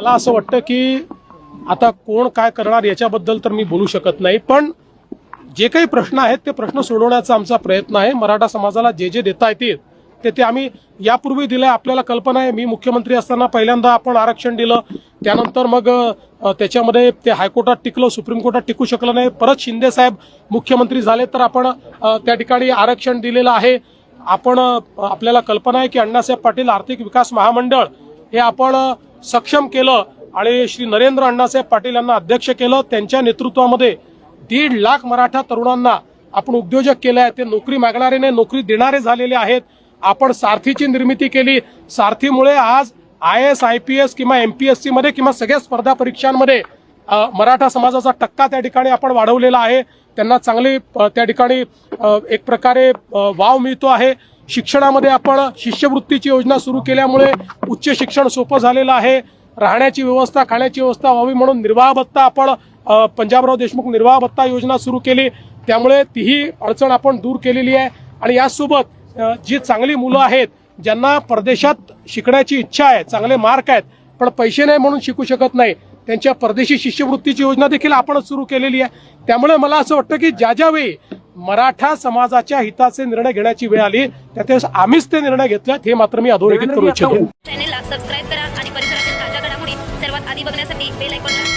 मला असं वाटतं की आता कोण काय करणार याच्याबद्दल तर मी बोलू शकत नाही पण जे काही प्रश्न आहेत ते प्रश्न सोडवण्याचा आमचा प्रयत्न आहे. मराठा समाजाला जे जे देता येतील ते ते आम्ही यापूर्वी दिलंय आपल्याला कल्पना आहे. मी मुख्यमंत्री असताना पहिल्यांदा आपण आरक्षण दिलं त्यानंतर मग त्याच्यामध्ये ते हायकोर्टात टिकलं सुप्रीम कोर्टात टिकू शकलं नाही. परत शिंदे साहेब मुख्यमंत्री झाले तर आपण त्या ठिकाणी आरक्षण दिलेलं आहे. आपण आपल्याला कल्पना आहे की अण्णासाहेब पाटील आर्थिक विकास महामंडळ हे आपण सक्षम केलं आणि श्री नरेंद्र अण्णासाहेब पाटील यांना अध्यक्ष केलं. त्यांच्या नेतृत्वामध्ये दीड लाख मराठा तरुणांना आपण उद्योजक केले आहे ते नोकरी मागणारे नाही नोकरी देणारे झालेले आहेत. आपण सारथीची निर्मिती केली. सारथीमुळे आज I S I P S किंवा एम पी एस सी मध्ये किंवा सगळ्या स्पर्धा परीक्षांमध्ये मराठा समाजाचा टक्का त्या ठिकाणी आपण वाढवलेला आहे. त्यांना चांगली त्या ठिकाणी एक प्रकारे वाव मिळतो आहे. शिक्षणामध्ये आपण शिष्यवृत्तीची योजना सुरू केल्यामुळे उच्च शिक्षण सोपं झालेलं आहे. राहण्याची व्यवस्था खाण्याची व्यवस्था व्हावी म्हणून निर्वाह भत्ता आपण पंजाबराव देशमुख निर्वाह भत्ता योजना सुरू केली. त्यामुळे तीही अडचण आपण दूर केलेली आहे. आणि यासोबत जी चांगली मुलं आहेत ज्यांना परदेशात शिकण्याची इच्छा आहे चांगले मार्क आहेत पण पैसे नाही म्हणून शिकू शकत नाही त्यांच्या परदेशी शिष्यवृत्तीची योजना देखील आपणच सुरू केलेली आहे. त्यामुळे मला असं वाटतं की ज्या ज्यावेळी मराठा समाजाच्या हिताचे निर्णय घेण्याची वेळ आली. त्यावेळेस आम्हीच ते निर्णय घेतल्यात हे मात्र मी अधोरेखित करू इच्छितो. चॅनेलला सबस्क्राईब करा आणि परिसरातील ताज्या घडामोडी सर्वात आधी बघण्यासाठी बेल आयकॉन